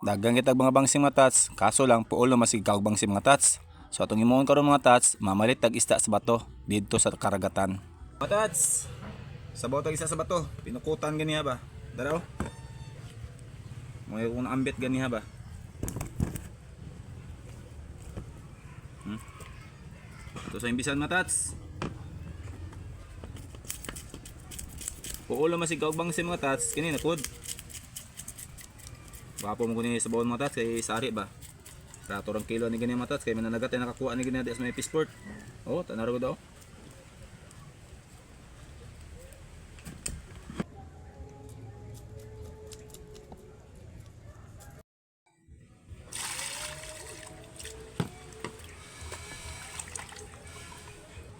Dagang kitag mga bangsing mga tats, kaso lang puol na masig kag bangsing mga tats. So atong imuon karon mga tats, mamalit tag isda sa bato didto sa karagatan. Mga tats, sabaw tag isa sa bato, pinukutan ganiha ba? Daraw. Mo yung ambit ganiha ba? Hmm? Ito sa imbisan mga tats. Puol na masig kag bangsing mga tats, kini nakod. Wapo mo kuni sa bawon mga kay sari ba. Rato rang kilo ni gani mga tats kay mananagat ay nakakuha ni gani sa may pisport. Oh, tanaro daw.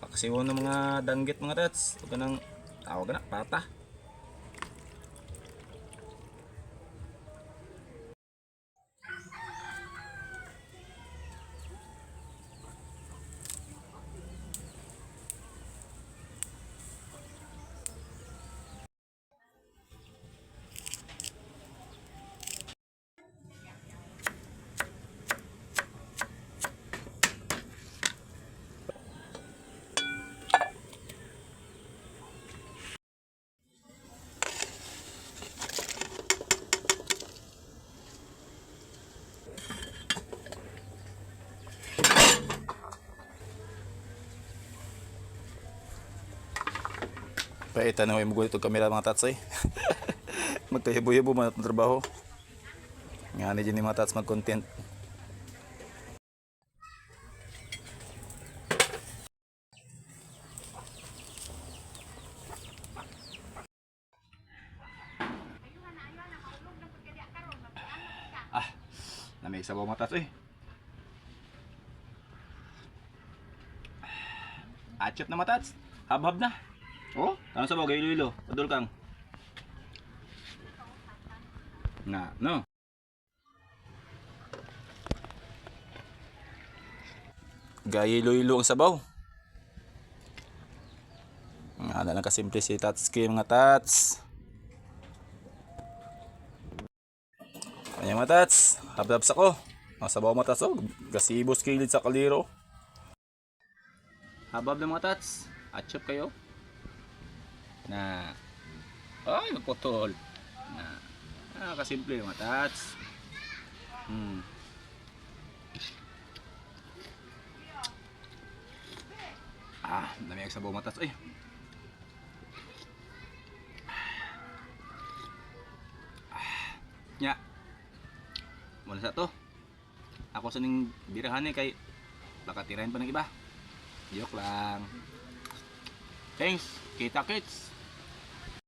Pakasiwon ng mga danggit mga tats. Huwag ka nang tawag na, pata. Paitan na mo itong kamera mga tats eh. Magkahibo-hibo man itong trabaho. Nga ni dyan ni mga tats mag-content. Ah, namig sabaw mga tats eh. Achop na mga tats. Habhab na. Oh, tanong sa bagay ilo-ilo. Padul kang. Na, no. Gaya ilo-ilo ang sabaw. Na lang kasimple si Tats Kim mga Tats. Ayan mga Tats. Habdab sa ko. Mga sabaw mga Tats. Oh, gasibos kilid sa kaliro. Habab na mga Tats. Atchop kayo na ay magputol. Na ah, kasimple mga tats hmm. ah dami ang sabaw mga ay. Ah, nya muna sa to. Ako sa ning birahan eh kay nakatirahin pa ng iba. Joke lang thanks. Kita kits